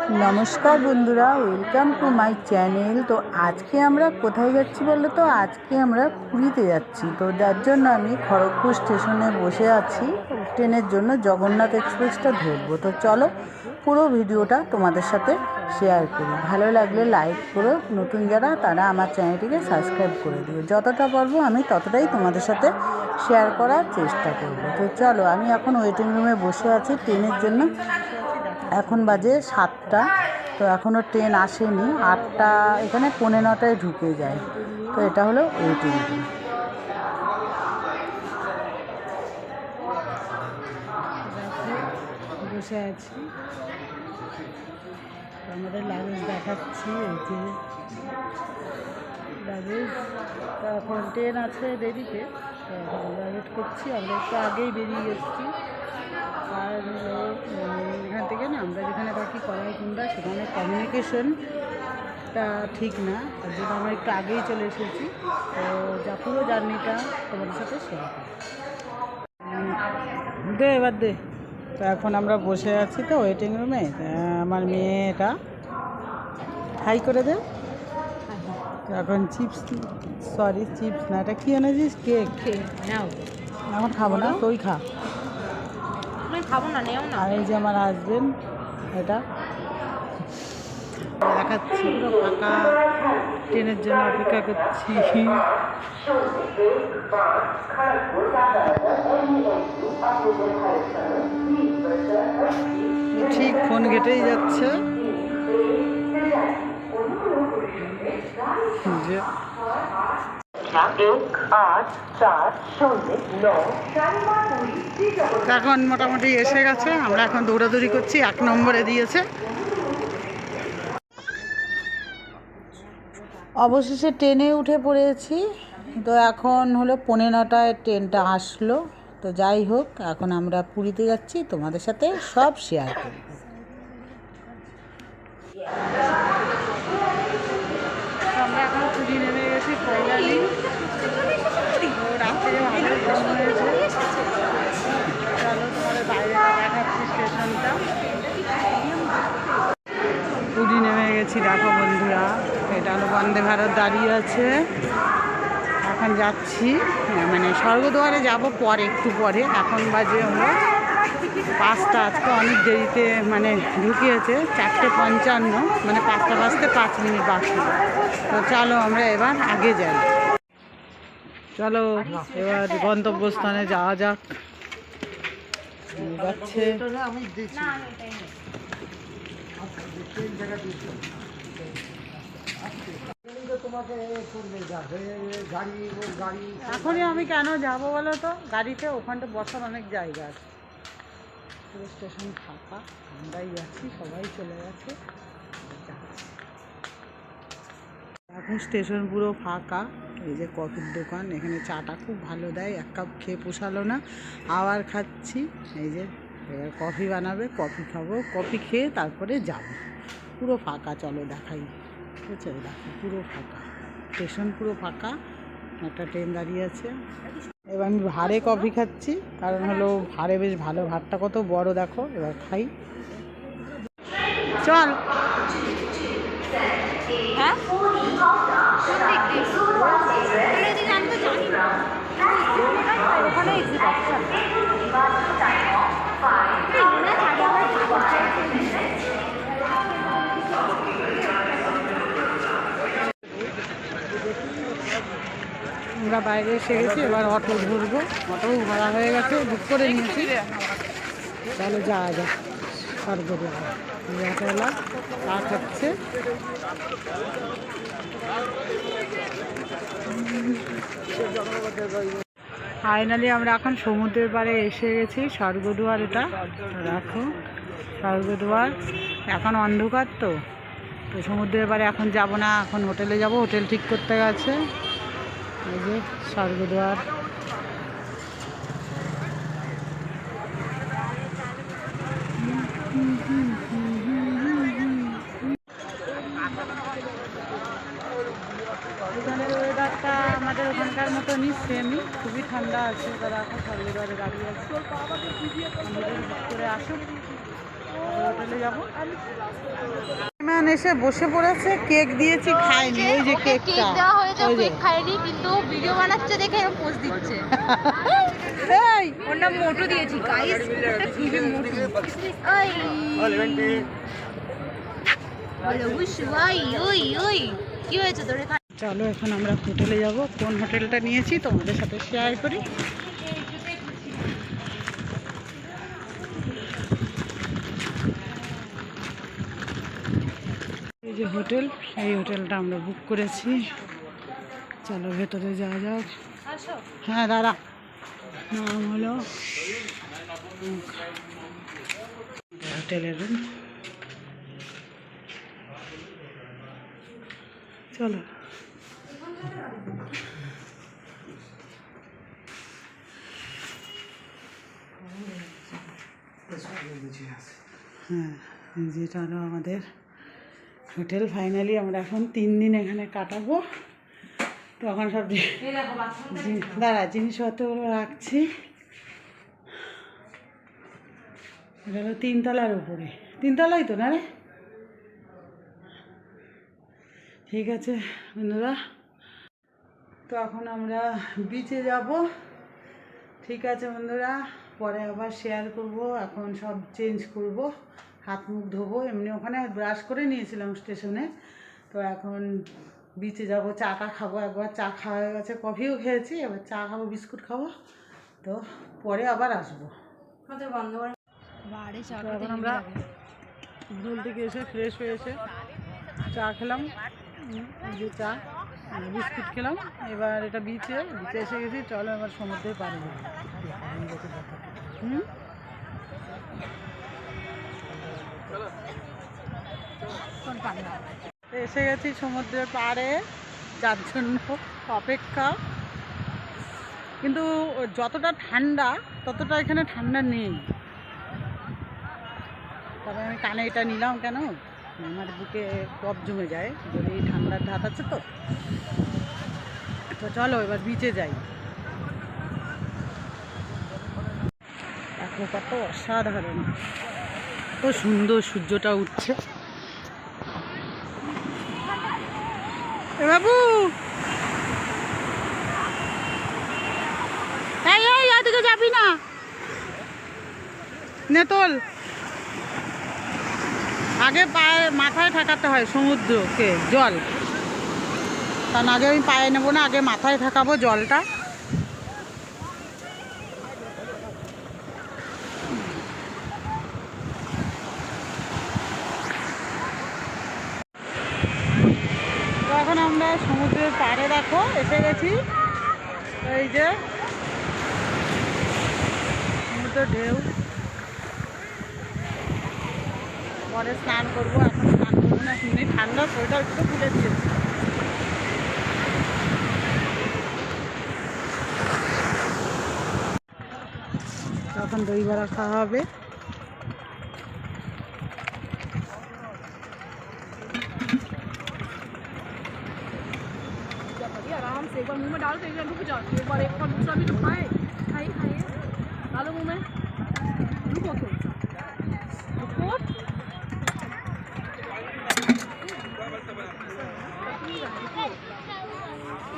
নমস্কার বন্ধুরা welcome to my channel তো আজকে আমরা কোথায় যাচ্ছি বলো তো? আজকে আমরা পুরীতে যাচ্ছি। তো যার জন্য আমি খড়গপুর স্টেশনে বসে আছি। ট্রেনের জন্য জগন্নাথ এক্সপ্রেসটা ধরবো। তো চলো পুরো ভিডিওটা তোমাদের সাথে শেয়ার করি। ভালো লাগলে লাইক করো। নতুন যারা, তারা আমার চ্যানেলটিকে সাবস্ক্রাইব করে দিও। যতটা পারব আমি ততটাই তোমাদের সাথে শেয়ার করার চেষ্টা করব। তো চলো, আমি এখন ওয়েটিং রুমে বসে আছি। ট্রেনের জন্য এখন বাজে সাতটা, তো এখনও ট্রেন আসেনি। আটটা, এখানে পৌনে নটায় ঢুকে যায়। তো এটা হলো ওয়েটিং বসে আছি। আমাদের লাগেজ দেখাচ্ছি, এই যে লাগেজ এখন ট্রেন আছে দেরিতে, তো ওয়েট করছি। আমরা একটু আগেই বেরিয়ে এসেছি। আর এখান থেকে না আমরা যেখানে থাকি কড়াইকুণ্ডা সেখানে কমিউনিকেশনটা ঠিক না। তার জন্য আমরা একটু আগেই চলে এসেছি তো যা পুরো জার্নিটা তোমাদের সাথে শেয়ার দে এবার দে। তো এখন আমরা বসে আছি তো ওয়েটিং রুমে আমার মেয়েটা হাই করে দে। তো এখন চিপস সরি চিপস না এটা কি এনেছিস? কেক নাও। এখন খাব না? তুই খা। খাব না নেও না। আর এই যে আমার হাজবেন্ড এটা। দেখাচ্ছি পুরো ফাঁকা। ট্রেনের জন্য অপেক্ষা করছি। ঠিক ফোন ঘেটেই যাচ্ছে। যে এখন মোটামুটি এসে গেছে, আমরা এখন দৌড়াদৌড়ি করছি, এক নম্বরে দিয়েছে। অবশেষে ট্রেনে উঠে পড়েছি, তো এখন হলো পৌনে নটায় ট্রেনটা আসলো। তো যাই হোক, এখন আমরা পুরীতে যাচ্ছি, তোমাদের সাথে সব শেয়ার করব আমরা এখন পুরী নেমে গেছি ফাইনালি তো রাত্রে আমাদের ঘুম হয়েছে চলো তোমাদের বাইরে দেখাচ্ছি স্টেশনটা পুরী গেছি দেখো বন্ধুরা। এটা হলো বন্দে ভারত দাঁড়িয়ে আছে। এখন যাচ্ছি। হ্যাঁ, মানে স্বর্গদুয়ারে যাব পরে একটু পরে। এখন বাজে আমরা পাঁচটা। আজকে অনেক দেরিতে মানে ঢুকিয়েছে চারটে পঞ্চান্ন। মানে পাঁচটা বাজতে পাঁচ মিনিট বাকি। তো চলো আমরা এবার আগে যাই। চলো এবার গন্তব্যস্থানে যাওয়া যাক। যাচ্ছে এখনই আমি কেন যাব বলো তো? গাড়িতে ওখানটা বসার অনেক জায়গা আছে। স্টেশন ফাঁকা, আমরাই যাচ্ছি সবাই চলে গেছে। এখন স্টেশন পুরো ফাঁকা। এই যে কফির দোকান, এখানে চাটা খুব ভালো দেয়, এক কাপ খেয়ে পোষালো না। আবার খাচ্ছি, এই যে এবার কফি বানাবে, কফি খাব, কফি খেয়ে তারপরে যাব। পুরো ফাঁকা, চলো দেখাই। আছে দেখো, পুরো ফাঁকা। স্টেশন পুরো ফাঁকা, একটা ট্রেন দাঁড়িয়ে আছে। এবার আমি ভাড়ে কফি খাচ্ছি, কারণ হলো ভাড়ে বেশ ভালো। ভাতটা কত বড়, দেখো, এবার খাই। চল। হ্যাঁ? ওখানে এক্সিট আছে মনে থাকে আমার আমরা বাইরে এসে গেছি, এবার অটো ঘুরবো অটো ভাড়া হয়ে গেছে, বুক করে নিয়েছি। তাহলে যাওয়া যাক, সর্বদা। অটোওয়ালা খাচ্ছে। ফাইনালি আমরা এখন সমুদ্রের পাড়ে এসে গেছি স্বর্গদুয়ার এটা দেখো স্বর্গদুয়ার। এখন অন্ধকার তো তো সমুদ্রের পাড়ে এখন যাব না, এখন হোটেলে যাব, হোটেল ঠিক করতে গেছে। এই যে স্বর্গদ্বার। আমাদের ওখানকার মতনই সেমই খুবই ঠান্ডা আছে, তারা এখন স্বর্গদ্বারে দাঁড়িয়ে আছে। আমাদের করে আসুক হোটেলে যাব। ম্যান এসে বসে পড়েছে কেক দিয়েছি খায়নি ওই যে কেক কেকটা দেওয়া হয়েছে ওই কেক খায়নি কিন্তু ভিডিও বানাচ্ছে দেখে পোজ দিচ্ছে। এই ওর নাম মোটু দিয়েছি গাইস খুবই মোটু ওই ওই ওই ওই। কি হয়েছে তোর চলো এখন আমরা হোটেলে যাব। কোন হোটেলটা নিয়েছি তোমাদের সাথে শেয়ার করি। এই যে হোটেল, এই হোটেলটা আমরা বুক করেছি। চলো ভেতরে যাওয়া যাক। হ্যাঁ দাদা নাম হলো হোটেলের রুম চলো। হ্যাঁ যেটা আমাদের হোটেল ফাইনালি আমরা এখন তিন দিন এখানে কাটাবো। তো এখন সব দাঁড়া জিনিসপত্রগুলো রাখছি। এটা হলো তিনতলার উপরে। তিনতলাই তো না রে? ঠিক আছে বন্ধুরা। তো এখন আমরা বিচে যাব। ঠিক আছে বন্ধুরা। পরে আবার শেয়ার করব। এখন সব চেঞ্জ করব। হাত মুখ ধোবো এমনি ওখানে ব্রাশ করে নিয়েছিলাম স্টেশনে তো এখন বিচে যাব চাটা খাব একবার চা খাওয়া হয়ে গেছে কফিও খেয়েছি এবার চা খাব বিস্কুট খাব তো পরে আবার আসব। বন্ধ করে এখন আমরা ভুল থেকে এসে ফ্রেশ হয়ে এসে চা খেলাম যে চা বিস্কুট খেলাম। এবার এটা বিচে বিচে এসে গেছি চলো এবার সমুদ্রে পারে যাব হুম তো এসে গেছি সমুদ্রের পাড়ে, যার জন্য অপেক্ষা। কিন্তু যতটা ঠান্ডা, ততটা এখানে ঠান্ডা নেই। তবে আমি কানে এটা নিলাম কেন? আমার বুকে কফ জমে যায়, যদি ঠান্ডার ধাত আছে তো। তো চলো এবার বিচে যাই। দেখো কত অসাধারণ। কত সুন্দর সূর্যটা উঠছে। বাবু। এই এই ওদিকে যাবি না। নেতল আগে পায়ে, মাথায় ঠেকাতে হয় সমুদ্রকে, জল। কারণ আগে আমি পায়ে নেব না, আগে মাথায় ঠেকাবো জলটা তো এখন আমরা সমুদ্রের পাড়ে দেখো, এসে গেছি। এই যে তো ঢেউ। পরে স্নান করব, এখন স্নান করব না, এমনি ঠান্ডা, সোয়েটার একটু খুলে দিয়েছি। তখন দই বড়া খাওয়া হবে। मुँह में डालो तो बार रुक जाती है एक बार एक बार दूसरा भी तो खाए। खाइए खाइए डालो मुँह में। रुको क्यों रुको।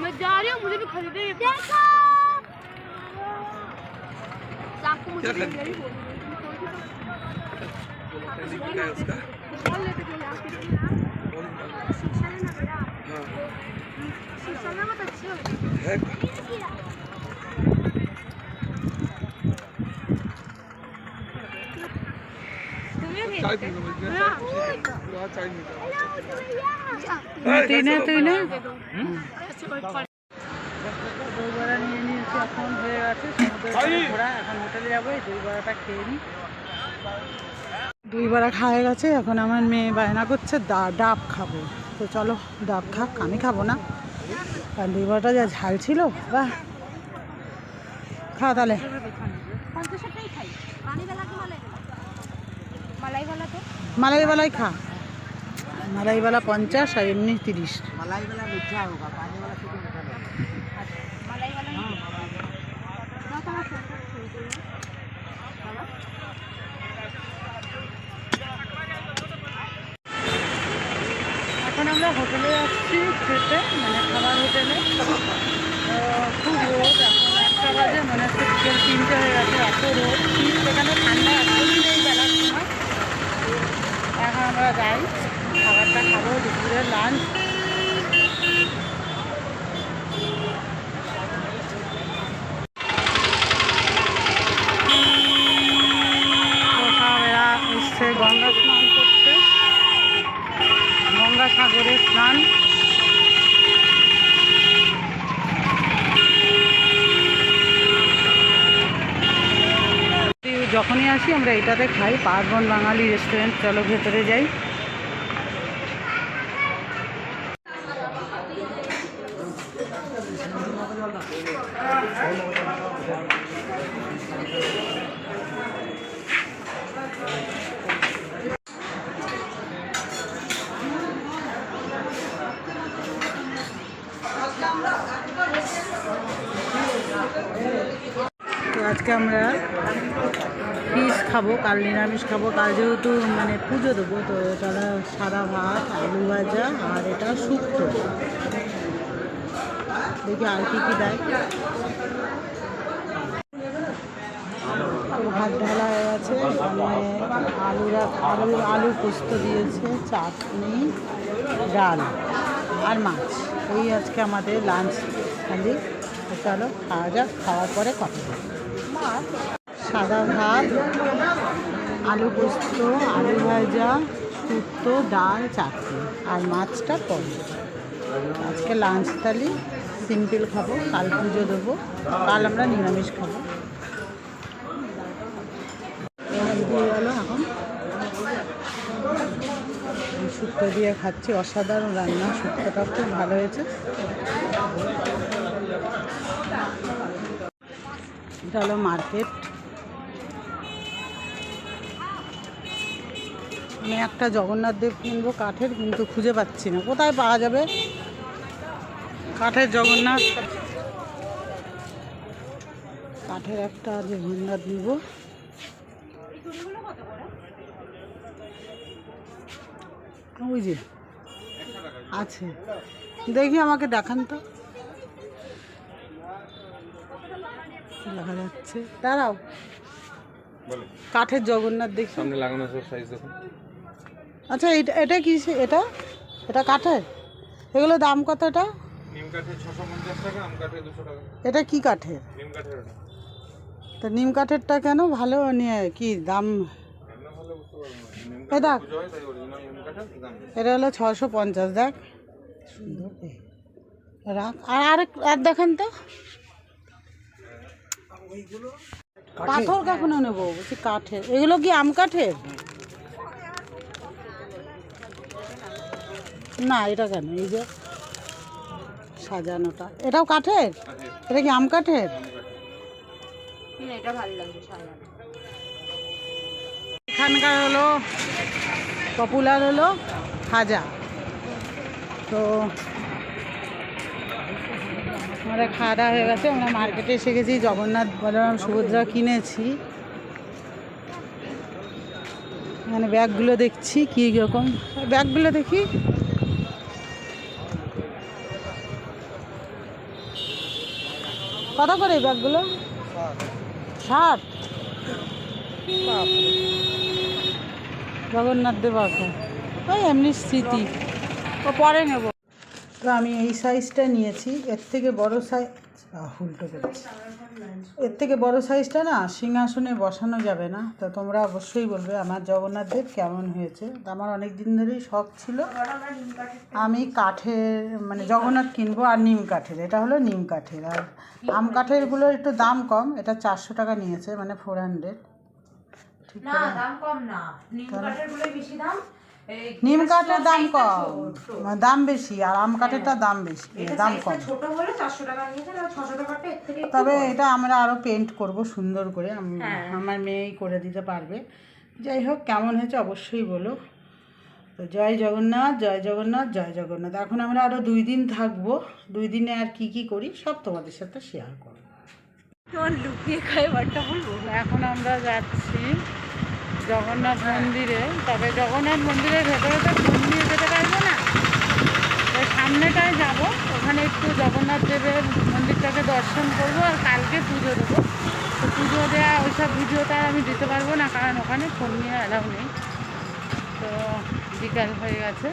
मैं जा रही हूँ मुझे भी खरीदे। देखो। आपको मुझे बोल बोल लेते थे দুই না নিয়ে নিয়েছি এখন হয়ে গেছে ঘোরা এখন হোটেলে যাব খেয়ে নিই খাওয়া গেছে, এখন আমার মেয়ে বায়না করছে, দা ডাব খাব। তো চলো ডাব খাক আমি খাব না। আর লিভারটা যা ঝাল ছিল বা খা তাহলে। মালাইওয়ালাই খা। মালাইওয়ালা পঞ্চাশ আর এমনি তিরিশ। মালাইওয়ালা আমরা হোটেলে আসছি খেতে মানে খাবার হোটেলে। খুব রোদ, এখন একটা বাজে, মনে হচ্ছে বিকেল তিনটে হয়ে গেছে, এত রোদ। সেখানে ঠান্ডা একদমই নেই বেলার সময়। এখন আমরা যাই, খাবারটা খাব দুপুরের লাঞ্চ যখনই আসি আমরা এটাতে খাই। পার্বণ বাঙালি রেস্টুরেন্ট চলো ভেতরে যাই তো আজকে আমরা ফিশ খাব কাল নিরামিষ খাব কাল যেহেতু মানে পুজো দেবো, তো এটা সাদা ভাত, আলু ভাজা আর এটা শুক্তো। দেখি আর কি কী দেয়। ভাত ঢালা হয়ে গেছে আলুরা আলু আলু পোস্ত দিয়েছে, চাটনি, ডাল আর মাছ। এই আজকে আমাদের লাঞ্চ খালি। চলো, খাওয়া যাক, খাওয়ার পরে কথা। সাদা ভাত, আলু পোস্ত, আলু ভাজা, শুক্তো, ডাল, চাটনি আর মাছটা কম আজকে লাঞ্চ থালি সিম্পল খাব, কাল পুজো দেবো, কাল আমরা নিরামিষ খাব। গেল এখন শুক্তো দিয়ে খাচ্ছি, অসাধারণ রান্না, শুক্তোটা খুব ভালো হয়েছে। এটা হলো মার্কেট আমি একটা জগন্নাথ দেব কিনবো কাঠের কিন্তু খুঁজে পাচ্ছি না। কোথায় পাওয়া যাবে? কাঠের জগন্নাথ। কাঠের একটা জগন্নাথ নিব। ওই যে আছে। দেখি আমাকে দেখান তো। দেখা যাচ্ছে। দাঁড়াও। বলো। কাঠের জগন্নাথ দেখি। সামনে লাগানো সব সাইজ দেখুন। আচ্ছা এটা এটা কি এটা? এটা কাঠের? এগুলো দাম কত এটা? নিম কাঠের ছশো পঞ্চাশ টাকা আম কাঠের দুশো টাকা। এটা কি কাঠের? নিম কাঠের তো নিম কাঠেরটা কেন ভালো নিয়ে কি দাম? এই দেখ। হয়। এটা হলো ছশো পঞ্চাশ দেখ। রাখ। আর আরেক আর দেখান তো। পাথর কখনো নেব? বলছি কাঠের। এগুলো কি আম কাঠের? না এটা কেন? এই যে সাজানোটা। এটাও কাঠের? এটা কি আম কাঠের? এখানকার হলো পপুলার হলো খাজা। তো আমাদের খাওয়া দাওয়া হয়ে গেছে আমরা মার্কেটে এসে গেছি জগন্নাথ বলরাম সুভদ্রা কিনেছি। মানে ব্যাগগুলো দেখছি কী রকম? ব্যাগগুলো দেখি। কত করে এই ব্যাগগুলো? ষাট। জগন্নাথ দেব ওই এমনি স্মৃতি। ও পরে নেব। তো আমি এই সাইজটা নিয়েছি। এর থেকে বড় সাইজ উল্টো করেছি এর থেকে বড় সাইজটা না সিংহাসনে বসানো যাবে না। তো তোমরা অবশ্যই বলবে আমার জগন্নাথ দেব কেমন হয়েছে? আমার অনেক দিন ধরেই শখ ছিল আমি কাঠের মানে জগন্নাথ কিনবো আর নিম কাঠের। এটা হলো নিম কাঠের। আর আম কাঠেরগুলোর একটু দাম কম এটা চারশো টাকা নিয়েছে মানে ফোর হান্ড্রেড ঠিক না দাম কম না। নিম বেশি দাম। নিম কাঠের দাম কম। মানে দাম বেশি আর আম কাঠেরটা দাম বেশি এটা দাম কম। তবে এটা আমরা আরও পেন্ট করব সুন্দর করে হ্যাঁ। আমার মেয়েই করে দিতে পারবে। যাই হোক কেমন হয়েছে অবশ্যই বলো। তো জয় জগন্নাথ জয় জগন্নাথ জয় জগন্নাথ। এখন আমরা আরও দুই দিন থাকব। দুই দিনে আর কি কি করি সব তোমাদের সাথে শেয়ার করব। তোমার লুকিয়ে খাই বারটা বলব। এখন আমরা যাচ্ছি জগন্নাথ মন্দিরে তবে জগন্নাথ মন্দিরের ভেতরে তো ফোন নিয়ে যেতে পারব না। ওই সামনেটায় যাব ওখানে একটু জগন্নাথ দেবের মন্দিরটাকে দর্শন করব আর কালকে পুজো দেবো। তো পুজো দেওয়া ওই ওইসব ভিডিওটা আমি দিতে পারব না কারণ ওখানে ফোন নিয়ে অ্যালাউ নেই। তো বিকাল হয়ে গেছে।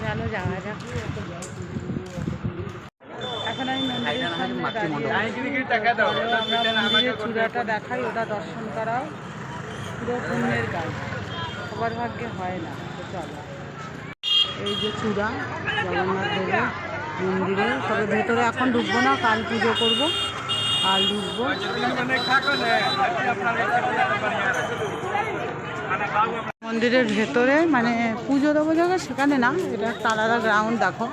চলো যাওয়া যাক। এখন আমি মন্দিরের সামনে দাঁড়িয়ে চূড়াটা দেখাই ওটা দর্শন করাও। পুরো পুণ্যের কাজ সবার ভাগ্যে হয় না, তো চলো। এই যে চূড়া, জগন্নাথ দেবের মন্দিরে। তবে ভেতরে এখন ঢুকবো না, কাল পুজো করব, কাল ঢুকবো। মন্দিরের ভেতরে মানে পুজো দেবো জায়গা সেখানে না, এটা আলাদা গ্রাউন্ড দেখো,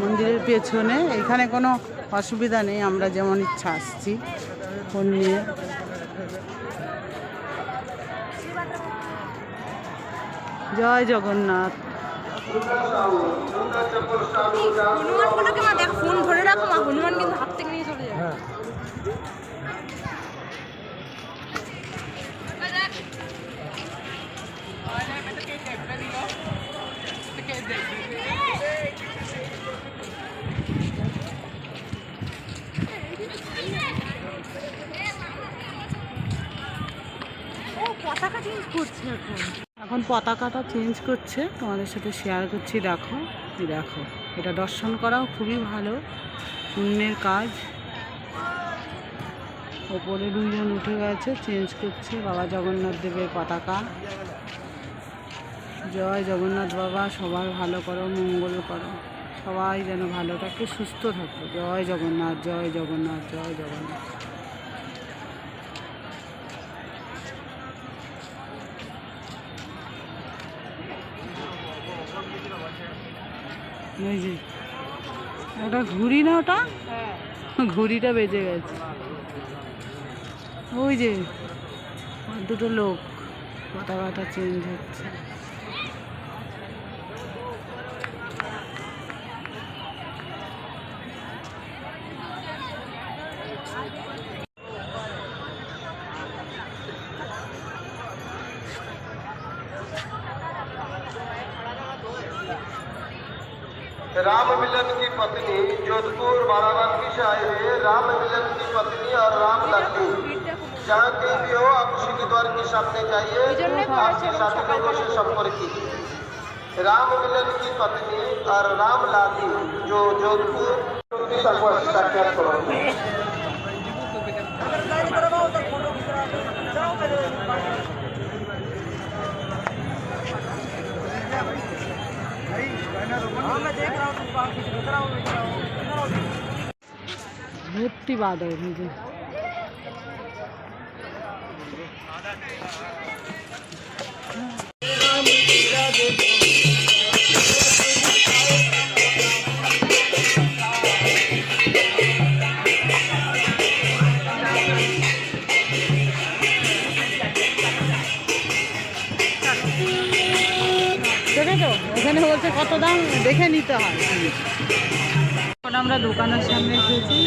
মন্দিরের পেছনে। এখানে কোনো অসুবিধা নেই, আমরা যেমন ইচ্ছা আসছি, ফোন নিয়ে। জয় জগন্নাথ। হনুমানগুলোকে মা দেখো ফোন ধরে রাখো মা হনুমান কিন্তু হাত থেকে নিয়ে চলে ও পতাকা চেঞ্জ করছে এখন। এখন পতাকাটা চেঞ্জ করছে। তোমাদের সাথে শেয়ার করছি, দেখো দেখো, এটা দর্শন করাও খুবই ভালো। পুণ্যের কাজ। ওপরে দুইজন উঠে গেছে চেঞ্জ করছে। বাবা জগন্নাথ দেবের পতাকা। জয় জগন্নাথ বাবা, সবার ভালো করো, মঙ্গল করো। সবাই যেন ভালো থাকে সুস্থ থাকো। জয় জগন্নাথ জয় জগন্নাথ জয় জগন্নাথ। ওই যে ওটা ঘুড়ি না ওটা? ঘুড়িটা বেজে গেছে। ওই যে আর দুটো লোক কথা কথা চেঞ্জ হচ্ছে। राम मिलन की पत्नी और राम लाली जो जोधपुर उनकी बाद मुझे। বলছে কত দাম দেখে নিতে হয়। এখন আমরা দোকানের সামনে এসেছি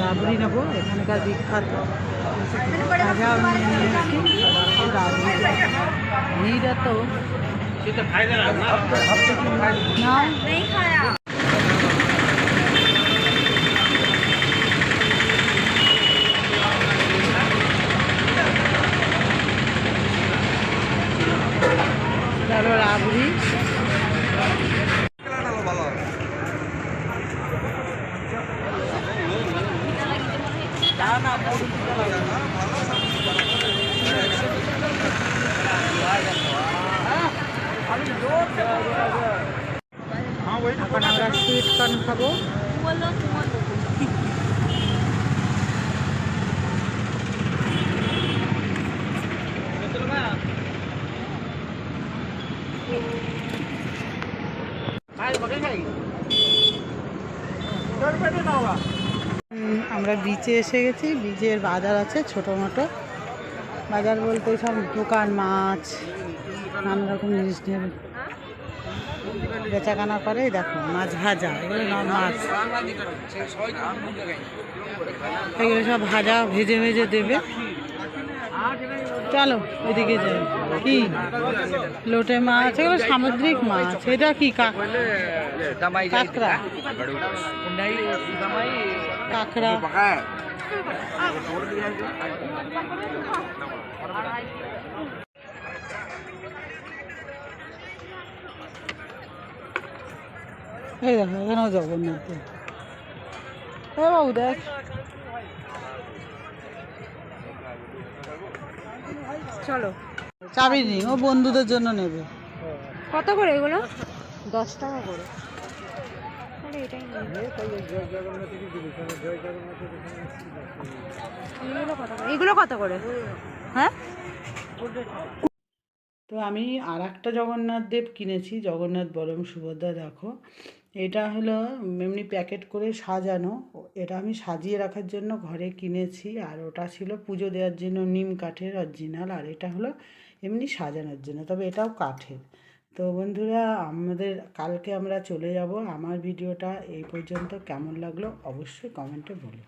রাবড়ি নেব এখানকার বিখ্যাত। ভাজা ভিড় এত না তারপর রাবড়ি এখন আমরা সুইট কর্ন খাব উম, আমরা এসে গেছি বীজের বাজার আছে ছোটো মোটো বাজার বলতে সব দোকান মাছ নানা রকম জিনিস নিয়ে বেচাকেনা করে। দেখো মাছ ভাজা এগুলো না মাছ। এগুলো সব ভাজা ভেজে ভেজে দেবে। চলো ওইদিকে যাই। কি? লোটে মাছ এগুলো সামুদ্রিক মাছ। এটা কি? কা- কাঁকড়া। কাঁকড়া। এই দেখো এখানেও জগন্নাথ। এ বাবু দেখ। চলো। চাবি নেই ও বন্ধুদের জন্য নেবে। কত করে এগুলো? দশ টাকা করে। তাহলে এটাই এগুলো কত করে? হ্যাঁ? তো আমি আর একটা জগন্নাথ দেব কিনেছি জগন্নাথ বরম সুভদ্রা দেখো। এটা হলো এমনি প্যাকেট করে সাজানো। এটা আমি সাজিয়ে রাখার জন্য ঘরে কিনেছি আর ওটা ছিল পুজো দেওয়ার জন্য নিম কাঠের অরিজিনাল আর এটা হলো এমনি সাজানোর জন্য। তবে এটাও কাঠের। তো বন্ধুরা, আমাদের কালকে আমরা চলে যাব। আমার ভিডিওটা এই পর্যন্ত কেমন লাগল অবশ্যই কমেন্টে বলো।